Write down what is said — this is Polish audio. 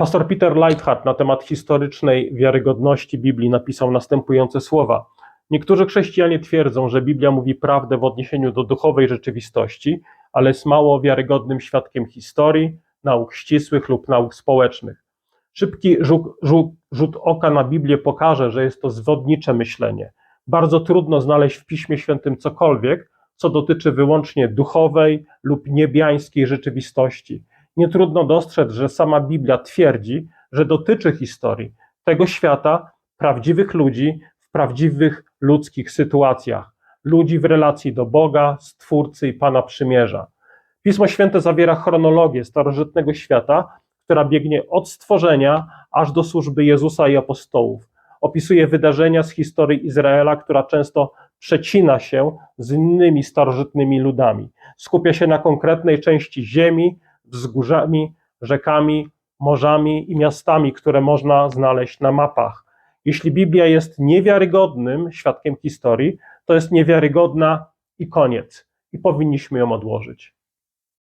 Pastor Peter Lighthart na temat historycznej wiarygodności Biblii napisał następujące słowa. Niektórzy chrześcijanie twierdzą, że Biblia mówi prawdę w odniesieniu do duchowej rzeczywistości, ale jest mało wiarygodnym świadkiem historii, nauk ścisłych lub nauk społecznych. Szybki rzut, rzut, rzut oka na Biblię pokaże, że jest to zwodnicze myślenie. Bardzo trudno znaleźć w Piśmie Świętym cokolwiek, co dotyczy wyłącznie duchowej lub niebiańskiej rzeczywistości. Nie trudno dostrzec, że sama Biblia twierdzi, że dotyczy historii tego świata, prawdziwych ludzi w prawdziwych ludzkich sytuacjach, ludzi w relacji do Boga, Stwórcy i Pana Przymierza. Pismo Święte zawiera chronologię starożytnego świata, która biegnie od stworzenia aż do służby Jezusa i apostołów. Opisuje wydarzenia z historii Izraela, która często przecina się z innymi starożytnymi ludami. Skupia się na konkretnej części ziemi, wzgórzami, rzekami, morzami i miastami, które można znaleźć na mapach. Jeśli Biblia jest niewiarygodnym świadkiem historii, to jest niewiarygodna i koniec. I powinniśmy ją odłożyć.